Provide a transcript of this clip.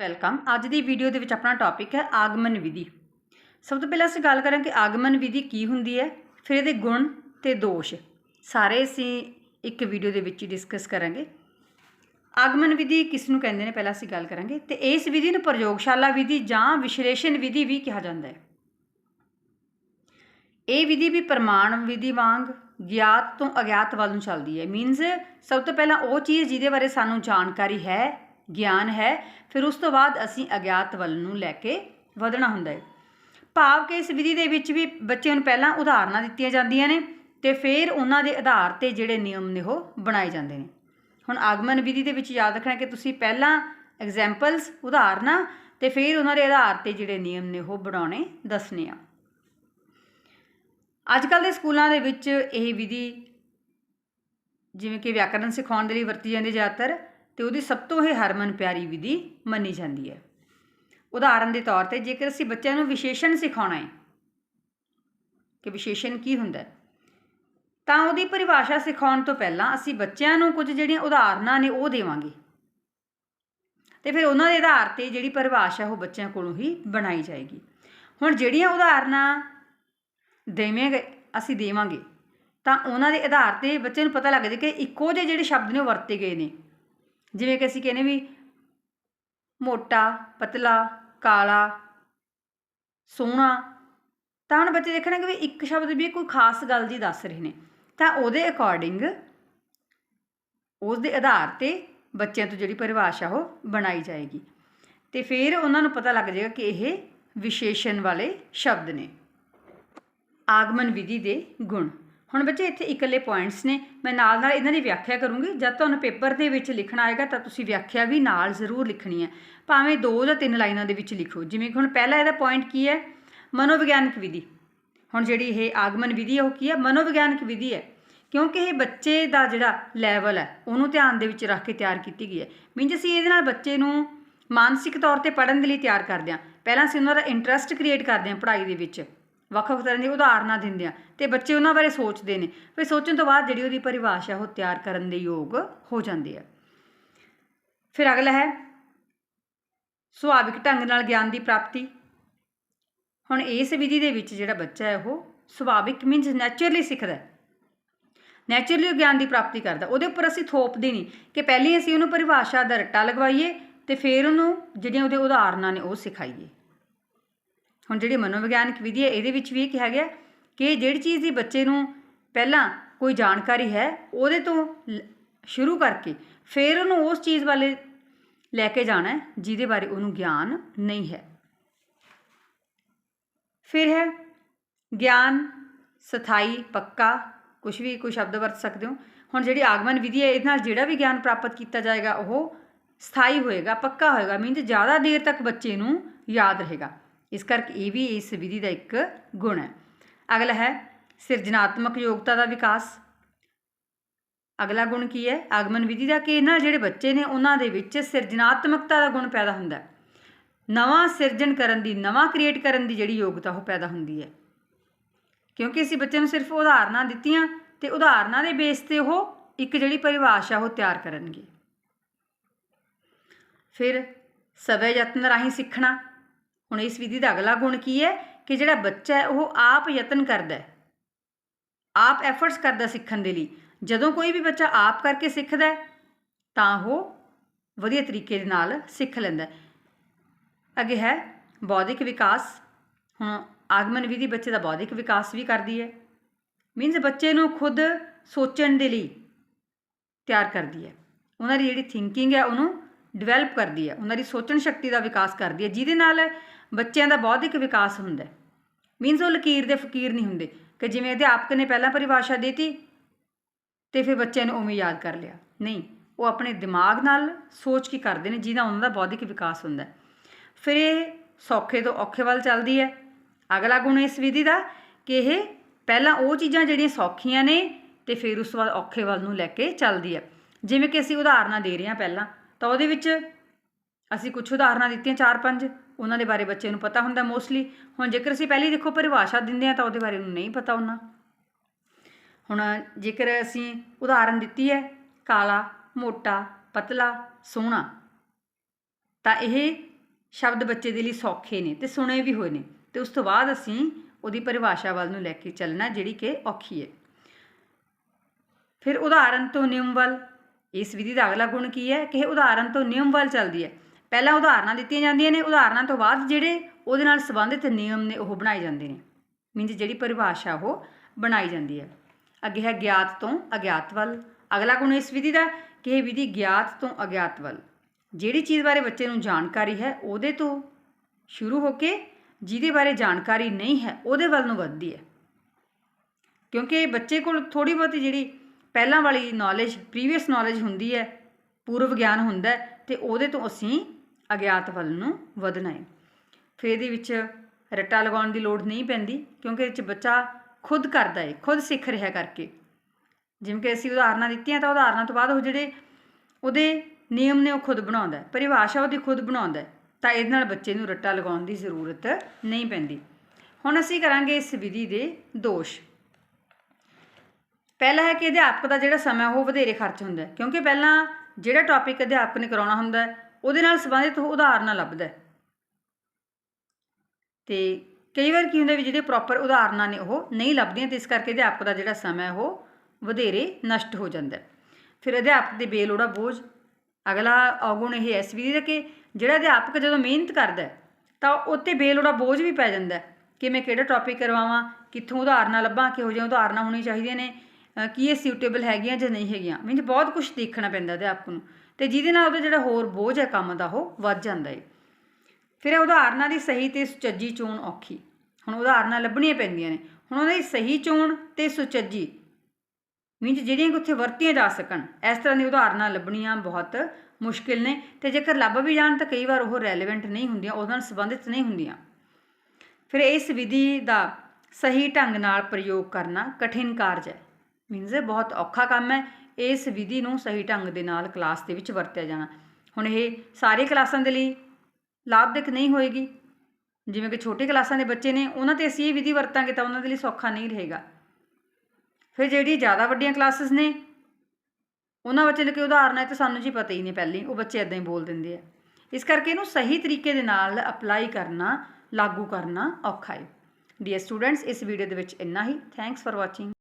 Welcome ਅੱਜ ਦੀ video ਦੇ ਵਿੱਚ ਆਪਣਾ ਟੌਪਿਕ ਹੈ ਆਗਮਨ ਵਿਧੀ। ਸਭ ਤੋਂ ਪਹਿਲਾਂ ਅਸੀਂ ਗੱਲ ਕਰਾਂਗੇ ਆਗਮਨ ਵਿਧੀ ਕੀ ਹੁੰਦੀ ਹੈ, ਫਿਰ ਇਹਦੇ ਗੁਣ ਤੇ ਦੋਸ਼। ਸਾਰੇ ਅਸੀਂ ਇੱਕ ਵੀਡੀਓ ਦੇ ਵਿੱਚ ਹੀ ਡਿਸਕਸ ਕਰਾਂਗੇ। ਆਗਮਨ ਵਿਧੀ ਕਿਸ ਨੂੰ ਕਹਿੰਦੇ ਨੇ? ਪਹਿਲਾਂ ਅਸੀਂ ਗੱਲ ਕਰਾਂਗੇ। ਤੇ ਇਸ ਵਿਧੀ ਨੂੰ ਪ੍ਰਯੋਗਸ਼ਾਲਾ ਵਿਧੀ ਜਾਂ ਵਿਸ਼ਲੇਸ਼ਣ ਵਿਧੀ ਵੀ ਕਿਹਾ ਜਾਂਦਾ ਹੈ। ਇਹ ਵਿਧੀ ਵੀ ਪ੍ਰਮਾਣ ਵਿਧੀ ਵਾਂਗ ਗਿਆਤ ਤੋਂ ਅਗਿਆਤ ਵੱਲ ਨੂੰ ਚੱਲਦੀ ਹੈ। ਮੀਨਸ ਸਭ ਤੋਂ ਪਹਿਲਾਂ ਉਹ ਚੀਜ਼ ਜਿਹਦੇ ਬਾਰੇ ਸਾਨੂੰ ਜਾਣਕਾਰੀ ਹੈ ਗਿਆਨ ਹੈ, ਫਿਰ ਉਸ ਤੋਂ ਬਾਅਦ ਅਸੀਂ ਅਗਿਆਤ ਵੱਲ ਨੂੰ ਲੈ ਕੇ ਵਧਣਾ ਹੁੰਦਾ ਹੈ। ਭਾਵ ਕਿ ਇਸ ਵਿਧੀ ਦੇ ਵਿੱਚ ਵੀ ਬੱਚਿਆਂ ਨੂੰ ਪਹਿਲਾਂ ਉਦਾਹਰਨਾਂ ਦਿੱਤੀਆਂ ਜਾਂਦੀਆਂ ਨੇ ਤੇ ਫਿਰ ਉਹਨਾਂ ਦੇ ਆਧਾਰ ਤੇ ਜਿਹੜੇ ਨਿਯਮ ਨੇ ਉਹ ਬਣਾਏ ਜਾਂਦੇ ਨੇ। ਹੁਣ ਆਗਮਨ ਵਿਧੀ ਦੇ ਵਿੱਚ ਯਾਦ ਰੱਖਣਾ ਕਿ ਤੁਸੀਂ ਪਹਿਲਾਂ ਐਗਜੈਂਪਲਸ ਉਦਾਹਰਨਾਂ ਤੇ ਫਿਰ ਉਹਨਾਂ ਦੇ ਆਧਾਰ ਤੇ ਜਿਹੜੇ ਨਿਯਮ ਨੇ ਉਹ ਬਣਾਉਣੇ ਦੱਸਣੇ ਆ। ਅੱਜ ਕੱਲ ਦੇ ਸਕੂਲਾਂ ਦੇ ਵਿੱਚ ਇਹ ਵਿਧੀ ਜਿਵੇਂ ਕਿ ਵਿਆਕਰਨ ਸਿਖਾਉਣ ਦੇ ਲਈ ਵਰਤੀ ਜਾਂਦੀ ਜ਼ਿਆਦਾਤਰ। ਤੇ ਉਹਦੀ ਸਭ ਤੋਂ ਇਹ ਹਰਮਨ ਪਿਆਰੀ ਵਿਧੀ ਮੰਨੀ ਜਾਂਦੀ ਹੈ। ਉਦਾਹਰਨ ਦੇ ਤੌਰ ਤੇ ਜੇਕਰ ਅਸੀਂ ਬੱਚਿਆਂ ਨੂੰ ਵਿਸ਼ੇਸ਼ਣ ਸਿਖਾਉਣਾ ਹੈ ਕਿ ਵਿਸ਼ੇਸ਼ਣ ਕੀ ਹੁੰਦਾ ਤਾਂ ਉਹਦੀ ਪਰਿਭਾਸ਼ਾ ਸਿਖਾਉਣ ਤੋਂ ਪਹਿਲਾਂ ਅਸੀਂ ਬੱਚਿਆਂ ਨੂੰ ਕੁਝ ਜਿਹੜੀਆਂ ਉਦਾਹਰਨਾਂ ਨੇ ਉਹ ਦੇਵਾਂਗੇ। ਤੇ ਫਿਰ ਉਹਨਾਂ ਦੇ ਆਧਾਰ ਤੇ ਜਿਹੜੀ ਪਰਿਭਾਸ਼ਾ ਉਹ ਬੱਚਿਆਂ ਕੋਲੋਂ ਹੀ ਬਣਾਈ ਜਾਏਗੀ। ਹੁਣ ਜਿਹੜੀਆਂ ਉਦਾਹਰਨਾਂ ਦੇਵਾਂਗੇ ਅਸੀਂ ਦੇਵਾਂਗੇ, ਤਾਂ ਉਹਨਾਂ ਦੇ ਆਧਾਰ ਤੇ ਬੱਚੇ ਨੂੰ ਪਤਾ ਲੱਗ ਜਾਏ ਕਿ ਇੱਕੋ ਜਿਹੇ ਜਿਹੜੇ ਸ਼ਬਦ ਨੇ ਉਹ ਵਰਤੇ ਗਏ ਨੇ। ਜਿਵੇਂ ਕਿ ਅਸੀਂ ਕਹਿੰਦੇ ਵੀ ਮੋਟਾ, ਪਤਲਾ, ਕਾਲਾ, ਸੋਹਣਾ, ਤਾਂ ਹੁਣ ਬੱਚੇ ਦੇਖਣਗੇ ਵੀ ਇੱਕ ਸ਼ਬਦ ਵੀ ਕੋਈ ਖਾਸ ਗੱਲ ਦੀ ਦੱਸ ਰਹੇ ਨੇ। ਤਾਂ ਉਹਦੇ ਅਕੋਰਡਿੰਗ ਉਸ ਦੇ ਆਧਾਰ ਤੇ ਬੱਚਿਆਂ ਤੋਂ ਜਿਹੜੀ ਪਰਿਭਾਸ਼ਾ ਉਹ ਬਣਾਈ ਜਾਏਗੀ। ਤੇ ਫਿਰ ਉਹਨਾਂ ਨੂੰ ਪਤਾ ਲੱਗ ਜਾਏਗਾ ਕਿ ਇਹ ਵਿਸ਼ੇਸ਼ਣ ਵਾਲੇ ਸ਼ਬਦ ਨੇ। ਆਗਮਨ ਵਿਧੀ ਦੇ ਗੁਣ। ਹੁਣ ਬੱਚੇ ਇੱਥੇ ਇਕੱਲੇ ਪੁਆਇੰਟਸ ਨੇ। ਮੈਂ ਨਾਲ ਨਾਲ ਇਹਨਾਂ ਦੀ ਵਿਆਖਿਆ ਕਰੂੰਗੀ। ਜਦ ਤੁਹਾਨੂੰ ਪੇਪਰ ਦੇ ਵਿੱਚ ਲਿਖਣਾ ਆਏਗਾ, ਤਾਂ ਤੁਸੀਂ ਵਿਆਖਿਆ ਵੀ ਨਾਲ ਜ਼ਰੂਰ ਲਿਖਣੀ ਹੈ। ਭਾਵੇਂ ਦੋ ਜਾਂ ਤਿੰਨ ਲਾਈਨਾਂ ਦੇ ਵਿੱਚ ਲਿਖੋ। ਜਿਵੇਂ ਕਿ ਹੁਣ ਪਹਿਲਾ ਇਹਦਾ ਪੁਆਇੰਟ ਕੀ ਹੈ? ਮਨੋਵਿਗਿਆਨਕ ਵਿਧੀ। ਹੁਣ ਜਿਹੜੀ ਇਹ ਆਗਮਨ ਵਿਧੀ ਹੈ, ਉਹ ਕੀ ਹੈ? ਮਨੋਵਿਗਿਆਨਕ ਵਿਧੀ ਹੈ। ਕਿਉਂਕਿ ਇਹ ਬੱਚੇ ਦਾ ਜਿਹੜਾ ਲੈਵਲ ਹੈ, ਉਹਨੂੰ ਧਿਆਨ ਦੇ ਵਿੱਚ ਰੱਖ ਕੇ ਤਿਆਰ ਕੀਤੀ ਗਈ ਹੈ। ਮੀਨਸ ਅਸੀਂ ਇਹਦੇ ਨਾਲ ਬੱਚੇ ਨੂੰ ਮਾਨਸਿਕ ਤੌਰ ਤੇ ਪੜ੍ਹਨ ਦੇ ਲਈ ਤਿਆਰ ਕਰਦੇ ਹਾਂ। ਪਹਿਲਾਂ ਅਸੀਂ ਉਹਨਾਂ ਦਾ ਇੰਟਰਸਟ ਕ੍ਰੀਏਟ ਕਰਦੇ ਹਾਂ ਪੜ੍ਹਾਈ ਦੇ ਵਿੱਚ। ਵੱਖ-ਵੱਖ ਤਰ੍ਹਾਂ ਦੀ ਉਦਾਹਰਨਾਂ ਦਿੰਦੇ ਆ ਤੇ ਬੱਚੇ ਉਹਨਾਂ ਬਾਰੇ ਸੋਚਦੇ ਨੇ। ਫਿਰ ਸੋਚਣ ਤੋਂ ਬਾਅਦ ਜਿਹੜੀ ਉਹਦੀ ਪਰਿਭਾਸ਼ਾ, ਉਹ ਤਿਆਰ ਕਰਨ ਦੇ ਯੋਗ ਹੋ ਜਾਂਦੇ ਆ। ਫਿਰ ਅਗਲਾ ਹੈ, ਸੁਭਾਵਿਕ ਢੰਗ ਨਾਲ ਗਿਆਨ ਦੀ ਪ੍ਰਾਪਤੀ। ਹੁਣ ਇਸ ਵਿਧੀ ਦੇ ਵਿੱਚ ਜਿਹੜਾ ਬੱਚਾ ਹੈ, ਉਹ ਸੁਭਾਵਿਕ ਮੀਨਸ ਨੇਚਰਲੀ ਸਿੱਖਦਾ ਹੈ। ਨੇਚਰਲੀ ਗਿਆਨ ਦੀ ਪ੍ਰਾਪਤੀ ਕਰਦਾ। ਉਹਦੇ ਉੱਪਰ ਅਸੀਂ ਥੋਪਦੇ ਨਹੀਂ ਕਿ ਪਹਿਲੇ ਅਸੀਂ ਉਹਨੂੰ ਪਰਿਭਾਸ਼ਾ ਦਾ ਰੱਟਾ ਲਗਵਾਈਏ ਤੇ ਫਿਰ ਉਹਨੂੰ ਜਿਹੜੀਆਂ ਉਹਦੇ ਉਦਾਹਰਨਾਂ ਨੇ ਉਹ ਸਿਖਾਈਏ। ਹੁਣ ਜਿਹੜੀ ਮਨੋਵਿਗਿਆਨਕ ਵਿਧੀ ਹੈ, ਇਹਦੇ ਵਿੱਚ ਵੀ ਇਹ ਕਿਹਾ ਗਿਆ ਕਿ ਜਿਹੜੀ ਚੀਜ਼ ਦੀ ਬੱਚੇ ਨੂੰ ਪਹਿਲਾਂ ਕੋਈ ਜਾਣਕਾਰੀ ਹੈ, ਉਹਦੇ ਤੋਂ ਸ਼ੁਰੂ ਕਰਕੇ ਫਿਰ ਉਹਨੂੰ ਉਸ ਚੀਜ਼ ਵਾਲੇ ਲੈ ਕੇ ਜਾਣਾ ਹੈ, ਜਿਹਦੇ ਬਾਰੇ ਉਹਨੂੰ ਗਿਆਨ ਨਹੀਂ ਹੈ। ਫਿਰ ਹੈ ਗਿਆਨ, ਸਥਾਈ, ਪੱਕਾ ਕੁਝ ਵੀ ਕੋਈ ਸ਼ਬਦ ਵਰਤ ਸਕਦੇ ਹੋ। ਹੁਣ ਜਿਹੜੀ ਆਗਮਨ ਵਿਧੀ ਹੈ, ਇਹਦੇ ਨਾਲ ਜਿਹੜਾ ਵੀ ਗਿਆਨ ਪ੍ਰਾਪਤ ਕੀਤਾ ਜਾਏਗਾ, ਉਹ ਸਥਾਈ ਹੋਏਗਾ, ਪੱਕਾ ਹੋਏਗਾ ਮੀਨਸ ਜ਼ਿਆਦਾ ਦੇਰ ਤੱਕ ਬੱਚੇ ਨੂੰ ਯਾਦ ਰਹੇਗਾ। ਇਸ ਕਰਕੇ ਇਹ ਵੀ ਇਸ ਵਿਧੀ ਦਾ ਇੱਕ ਗੁਣ ਹੈ। ਅਗਲਾ ਹੈ, ਸਿਰਜਣਾਤਮਕ ਯੋਗਤਾ ਦਾ ਵਿਕਾਸ। ਅਗਲਾ ਗੁਣ ਕੀ ਹੈ? ਆਗਮਨ ਵਿਧੀ ਦਾ ਕਿ ਇਹਨਾਂ ਜਿਹੜੇ ਬੱਚੇ ਨੇ, ਉਹਨਾਂ ਦੇ ਵਿੱਚ ਸਿਰਜਣਾਤਮਕਤਾ ਦਾ ਗੁਣ ਪੈਦਾ ਹੁੰਦਾ ਹੈ। ਨਵਾਂ ਸਿਰਜਣ ਕਰਨ ਦੀ, ਨਵਾਂ ਕ੍ਰੀਏਟ ਕਰਨ ਦੀ ਜਿਹੜੀ ਯੋਗਤਾ, ਉਹ ਪੈਦਾ ਹੁੰਦੀ ਹੈ। ਕਿਉਂਕਿ ਅਸੀਂ ਬੱਚੇ ਨੂੰ ਸਿਰਫ ਉਦਾਹਰਨਾਂ ਦਿੱਤੀਆਂ ਤੇ ਉਦਾਹਰਨਾਂ ਦੇ ਬੇਸ ਤੇ ਉਹ ਇੱਕ ਜਿਹੜੀ ਪਰਿਭਾਸ਼ਾ, ਉਹ ਤਿਆਰ ਕਰਨਗੇ। ਫਿਰ ਸਵੈ ਯਤਨ ਰਾਹੀਂ ਸਿੱਖਣਾ। ਹੁਣ ਇਸ ਵਿਧੀ ਦਾ ਅਗਲਾ ਗੁਣ ਕੀ ਹੈ? ਕਿ ਜਿਹੜਾ ਬੱਚਾ ਹੈ, ਉਹ ਆਪ ਯਤਨ ਕਰਦਾ ਹੈ। ਆਪ ਐਫਰਟਸ ਕਰਦਾ ਸਿੱਖਣ ਦੇ ਲਈ। ਜਦੋਂ ਕੋਈ ਵੀ ਬੱਚਾ ਆਪ ਕਰਕੇ ਸਿੱਖਦਾ ਹੈ, ਤਾਂ ਉਹ ਵਧੀਆ ਤਰੀਕੇ ਦੇ ਨਾਲ ਸਿੱਖ ਲੈਂਦਾ ਹੈ। ਅੱਗੇ ਹੈ, ਬੌਧਿਕ ਵਿਕਾਸ। ਹੁਣ ਆਗਮਨ ਵਿਧੀ ਬੱਚੇ ਦਾ ਬੌਧਿਕ ਵਿਕਾਸ ਵੀ ਕਰਦੀ ਹੈ। ਮੀਨਸ ਬੱਚੇ ਨੂੰ ਖੁਦ ਸੋਚਣ ਦੇ ਲਈ ਤਿਆਰ ਕਰਦੀ ਹੈ। ਉਹਨਾਂ ਦੀ ਜਿਹੜੀ ਥਿੰਕਿੰਗ ਹੈ, ਉਹਨੂੰ ਡਿਵੈਲਪ ਕਰਦੀ ਹੈ। ਉਹਨਾਂ ਦੀ ਸੋਚਣ ਸ਼ਕਤੀ ਦਾ ਵਿਕਾਸ ਕਰਦੀ ਹੈ। ਜਿਹਦੇ ਨਾਲ ਬੱਚਿਆਂ ਦਾ ਬੌਧਿਕ ਵਿਕਾਸ ਹੁੰਦਾ ਹੈ। ਮੀਨਸ ਉਹ ਲਕੀਰ ਦੇ ਫਕੀਰ ਨਹੀਂ ਹੁੰਦੇ ਕਿ ਜਿਵੇਂ ਅਧਿਆਪਕ ਨੇ ਪਹਿਲਾਂ ਪਰਿਭਾਸ਼ਾ ਦਿੱਤੀ ਤੇ ਫਿਰ ਬੱਚਿਆਂ ਨੂੰ ਉਵੇਂ ਯਾਦ ਕਰ ਲਿਆ। ਨਹੀਂ, ਉਹ ਆਪਣੇ ਦਿਮਾਗ ਨਾਲ ਸੋਚ ਕੇ ਕਰਦੇ ਨੇ ਜਿਹਦਾ ਉਹਨਾਂ ਦਾ ਬੌਧਿਕ ਵਿਕਾਸ ਹੁੰਦਾ ਹੈ। ਫਿਰ ਇਹ ਸੌਖੇ ਤੋਂ ਔਖੇ ਵੱਲ ਚੱਲਦੀ ਹੈ। ਅਗਲਾ ਗੁਣ ਇਸ ਵਿਧੀ ਦਾ ਕਿ ਇਹ ਪਹਿਲਾਂ ਉਹ ਚੀਜ਼ਾਂ ਜਿਹੜੀਆਂ ਸੌਖੀਆਂ ਨੇ ਤੇ ਫਿਰ ਉਸ ਵੱਲ ਔਖੇ ਵੱਲ ਨੂੰ ਲੈ ਕੇ ਚੱਲਦੀ ਹੈ। ਜਿਵੇਂ ਕਿ ਅਸੀਂ ਉਦਾਹਰਨਾਂ ਦੇ ਰਹੇ ਹਾਂ ਪਹਿਲਾਂ, ਤਾਂ ਉਹਦੇ ਵਿੱਚ ਅਸੀਂ ਕੁਝ ਉਦਾਹਰਨਾਂ ਦਿੱਤੀਆਂ ਚਾਰ ਪੰਜ। ਉਹਨਾਂ ਦੇ ਬਾਰੇ ਬੱਚੇ ਨੂੰ ਪਤਾ ਹੁੰਦਾ ਮੋਸਟਲੀ ਹੁਣ ਜੇਕਰ ਅਸੀਂ ਪਹਿਲੀ ਦੇਖੋ ਪਰਿਭਾਸ਼ਾ ਦਿੰਦੇ ਆ ਤਾਂ ਉਹਦੇ ਬਾਰੇ ਉਹਨੂੰ ਨਹੀਂ ਪਤਾ ਉਹਨਾਂ। ਹੁਣ ਜੇਕਰ ਅਸੀਂ ਉਦਾਹਰਨ ਦਿੱਤੀ ਹੈ, ਕਾਲਾ, ਮੋਟਾ, ਪਤਲਾ, ਸੋਹਣਾ, ਤਾਂ ਇਹ ਸ਼ਬਦ ਬੱਚੇ ਦੇ ਲਈ ਸੌਖੇ ਨੇ ਤੇ ਸੁਣੇ ਵੀ ਹੋਏ ਨੇ। ਤੇ ਉਸ ਤੋਂ ਬਾਅਦ ਅਸੀਂ ਉਹਦੀ ਪਰਿਭਾਸ਼ਾ ਵੱਲ ਨੂੰ ਲੈ ਕੇ ਚੱਲਣਾ, ਜਿਹੜੀ ਕਿ ਔਖੀ ਹੈ। ਫਿਰ ਉਦਾਹਰਨ ਤੋਂ ਨਿਯਮ ਵੱਲ, ਇਸ ਵਿਧੀ ਦਾ ਅਗਲਾ ਗੁਣ ਕੀ ਹੈ? ਕਿ ਇਹ ਉਦਾਹਰਨ ਤੋਂ ਨਿਯਮ ਵੱਲ ਚੱਲਦੀ ਹੈ। ਪਹਿਲਾਂ ਉਦਾਹਰਨਾਂ ਦਿੱਤੀਆਂ ਜਾਂਦੀਆਂ ਨੇ। ਉਦਾਹਰਨਾਂ ਤੋਂ ਬਾਅਦ ਜਿਹੜੇ ਉਹਦੇ ਨਾਲ ਸੰਬੰਧਿਤ ਨਿਯਮ ਨੇ, ਉਹ ਬਣਾਏ ਜਾਂਦੇ ਨੇ। ਮੀਨਜ਼ ਜਿਹੜੀ ਪਰਿਭਾਸ਼ਾ ਉਹ ਬਣਾਈ ਜਾਂਦੀ ਹੈ। ਅੱਗੇ ਹੈ ਗਿਆਤ ਤੋਂ ਅਗਿਆਤ ਵੱਲ ਅਗਲਾ ਗੁਣ ਇਸ ਵਿਧੀ ਦਾ? ਕਿ ਇਹ ਵਿਧੀ ਗਿਆਤ ਤੋਂ ਅਗਿਆਤ ਵੱਲ ਜਿਹੜੀ ਚੀਜ਼ ਬਾਰੇ ਬੱਚੇ ਨੂੰ ਜਾਣਕਾਰੀ ਹੈ, ਉਹਦੇ ਤੋਂ ਸ਼ੁਰੂ ਹੋ ਕੇ ਜਿਹਦੇ ਬਾਰੇ ਜਾਣਕਾਰੀ ਨਹੀਂ ਹੈ, ਉਹਦੇ ਵੱਲ ਨੂੰ ਵੱਧਦੀ ਹੈ। ਕਿਉਂਕਿ ਬੱਚੇ ਕੋਲ ਥੋੜੀ ਬਹੁਤੀ ਜਿਹੜੀ ਪਹਿਲਾਂ ਵਾਲੀ ਨੌਲੇਜ ਪ੍ਰੀਵੀਅਸ ਨੌਲੇਜ ਹੁੰਦੀ ਹੈ, ਪੂਰਵ ਗਿਆਨ ਹੁੰਦਾ ਹੈ, ਤੇ ਉਹਦੇ ਤੋਂ ਅਸੀਂ ਅਗਿਆਤ ਵੱਲ ਨੂੰ ਵਧਣਾ ਹੈ। ਫਿਰ ਇਹਦੇ ਵਿੱਚ ਰੱਟਾ ਲਗਾਉਣ ਦੀ ਲੋੜ ਨਹੀਂ ਪੈਂਦੀ, ਕਿਉਂਕਿ ਇਹਦੇ 'ਚ ਬੱਚਾ ਖੁਦ ਕਰਦਾ ਹੈ, ਖੁਦ ਸਿੱਖ ਰਿਹਾ ਕਰਕੇ। ਜਿਵੇਂ ਕਿ ਅਸੀਂ ਉਦਾਹਰਨਾਂ ਦਿੱਤੀਆਂ, ਤਾਂ ਉਦਾਹਰਨਾਂ ਤੋਂ ਬਾਅਦ ਉਹ ਜਿਹੜੇ ਉਹਦੇ ਨਿਯਮ ਨੇ ਉਹ ਖੁਦ ਬਣਾਉਂਦਾ ਪਰਿਭਾਸ਼ਾ ਉਹਦੀ ਖੁਦ ਬਣਾਉਂਦਾ ਤਾਂ ਇਹਦੇ ਨਾਲ ਬੱਚੇ ਨੂੰ ਰੱਟਾ ਲਗਾਉਣ ਦੀ ਜ਼ਰੂਰਤ ਨਹੀਂ ਪੈਂਦੀ। ਹੁਣ ਅਸੀਂ ਕਰਾਂਗੇ ਇਸ ਵਿਧੀ ਦੇ ਦੋਸ਼। ਪਹਿਲਾ ਹੈ ਕਿ ਅਧਿਆਪਕ ਦਾ ਜਿਹੜਾ ਸਮਾਂ ਉਹ ਵਧੇਰੇ ਖਰਚ ਹੁੰਦਾ ਕਿਉਂਕਿ ਪਹਿਲਾਂ ਜਿਹੜਾ ਟੌਪਿਕ ਅਧਿਆਪਕ ਨੇ ਕਰਾਉਣਾ ਹੁੰਦਾ ਉਹਦੇ ਨਾਲ ਸੰਬੰਧਿਤ ਉਹ ਉਦਾਹਰਨਾਂ ਲੱਭਦਾ ਹੈ। ਤੇ ਕਈ ਵਾਰ ਕੀ ਹੁੰਦਾ ਵੀ ਜਿਹੜੇ ਪ੍ਰੋਪਰ ਉਦਾਹਰਨਾਂ ਨੇ ਉਹ ਨਹੀਂ ਲੱਭਦੀਆਂ ਤੇ ਇਸ ਕਰਕੇ ਅਧਿਆਪਕ ਦਾ ਜਿਹੜਾ ਸਮਾਂ ਉਹ ਵਧੇਰੇ ਨਸ਼ਟ ਹੋ ਜਾਂਦਾ ਫਿਰ ਅਧਿਆਪਕ ਦੇ ਬੇਲੋੜਾ ਬੋਝ, ਅਗਲਾ ਔਗੁਣ ਇਹ ਇਸ ਵਿਧੀ ਦਾ ਕਿ ਜਿਹੜਾ ਅਧਿਆਪਕ ਜਦੋਂ ਮਿਹਨਤ ਕਰਦਾ ਹੈ, ਤਾਂ ਉੱਤੇ ਬੇਲੋੜਾ ਬੋਝ ਵੀ ਪੈ ਜਾਂਦਾ ਕਿ ਮੈਂ ਕਿਹੜਾ ਟੌਪਿਕ ਕਰਵਾਵਾਂ, ਕਿੱਥੋਂ ਉਦਾਹਰਨਾਂ ਲੱਭਾਂ, ਕਿਹੋ ਜਿਹੀਆਂ ਉਦਾਹਰਨਾਂ ਹੋਣੀਆਂ ਚਾਹੀਦੀਆਂ ਨੇ ਕੀ ਇਹ ਸਿਊਟੇਬਲ ਹੈਗੀਆਂ ਜਾਂ ਨਹੀਂ ਹੈਗੀਆਂ? ਮੀਨਸ ਬਹੁਤ ਕੁਝ ਦੇਖਣਾ ਪੈਂਦਾ ਅਧਿਆਪਕ ਨੂੰ। ਤੇ ਜਿਹਦੇ ਨਾਲ ਉਹਦਾ ਜਿਹੜਾ ਹੋਰ ਬੋਝ ਹੈ ਕੰਮ ਦਾ, ਉਹ ਵੱਧ ਜਾਂਦਾ ਹੈ ਫਿਰ ਇਹ ਉਦਾਹਰਨਾਂ ਦੀ ਸਹੀ ਤੇ ਸੁਚੱਜੀ ਚੋਣ ਔਖੀ। ਹੁਣ ਉਦਾਹਰਨਾਂ ਲੱਭਣੀਆਂ ਪੈਂਦੀਆਂ ਨੇ। ਹੁਣ ਉਹਨਾਂ ਦੀ ਸਹੀ ਚੋਣ ਤੇ ਸੁਚੱਜੀ ਮੀਨਸ ਜਿਹੜੀਆਂ ਕਿ ਉੱਥੇ ਵਰਤੀਆਂ ਜਾ ਸਕਣ। ਇਸ ਤਰ੍ਹਾਂ ਦੀ ਉਦਾਹਰਨਾਂ ਲੱਭਣੀਆਂ ਬਹੁਤ ਮੁਸ਼ਕਿਲ ਨੇ। ਤੇ ਜੇਕਰ ਲੱਭ ਵੀ ਜਾਣ ਤਾਂ ਕਈ ਵਾਰ ਉਹ ਰੈਲੇਵੈਂਟ ਨਹੀਂ ਹੁੰਦੀਆਂ, ਉਹਦੇ ਨਾਲ ਸੰਬੰਧਿਤ ਨਹੀਂ ਹੁੰਦੀਆਂ। ਫਿਰ ਇਸ ਵਿਧੀ ਦਾ ਸਹੀ ਢੰਗ ਨਾਲ ਪ੍ਰਯੋਗ ਕਰਨਾ ਕਠਿਨ ਕਾਰਜ ਹੈ। ਮੀਨਸ ਇਹ ਬਹੁਤ ਔਖਾ ਕੰਮ ਹੈ। ਇਸ ਵਿਧੀ ਨੂੰ ਸਹੀ ਢੰਗ ਦੇ ਨਾਲ ਕਲਾਸ ਦੇ ਵਿੱਚ ਵਰਤਿਆ ਜਾਣਾ। ਹੁਣ ਇਹ ਸਾਰੇ ਕਲਾਸਾਂ ਦੇ ਲਈ ਲਾਭਦਾਇਕ ਨਹੀਂ ਹੋਏਗੀ। ਜਿਵੇਂ ਕਿ ਛੋਟੇ ਕਲਾਸਾਂ ਦੇ ਬੱਚੇ ਨੇ, ਉਹਨਾਂ ਤੇ ਅਸੀਂ ਇਹ ਵਿਧੀ ਵਰਤਾਂਗੇ ਤਾਂ ਉਹਨਾਂ ਦੇ ਲਈ ਸੌਖਾ ਨਹੀਂ ਰਹੇਗਾ। ਫਿਰ ਜਿਹੜੀ ਜ਼ਿਆਦਾ ਵੱਡੀਆਂ ਕਲਾਸਿਸ ਨੇ, ਉਹਨਾਂ ਬੱਚੇ ਲਈ ਕਿ ਉਦਾਹਰਨ ਹੈ ਤਾਂ ਸਾਨੂੰ ਜੀ ਪਤਾ ਹੀ ਨਹੀਂ ਪਹਿਲੇ, ਉਹ ਬੱਚੇ ਇਦਾਂ ਹੀ ਬੋਲ ਦਿੰਦੇ ਆ। ਇਸ ਕਰਕੇ ਇਹਨੂੰ ਸਹੀ ਤਰੀਕੇ ਦੇ ਨਾਲ ਅਪਲਾਈ ਕਰਨਾ, ਲਾਗੂ ਕਰਨਾ ਔਖਾ ਹੈ। ਡੀਅਰ ਸਟੂਡੈਂਟਸ ਇਸ ਵੀਡੀਓ ਦੇ ਵਿੱਚ ਇੰਨਾ ਹੀ। Thanks for watching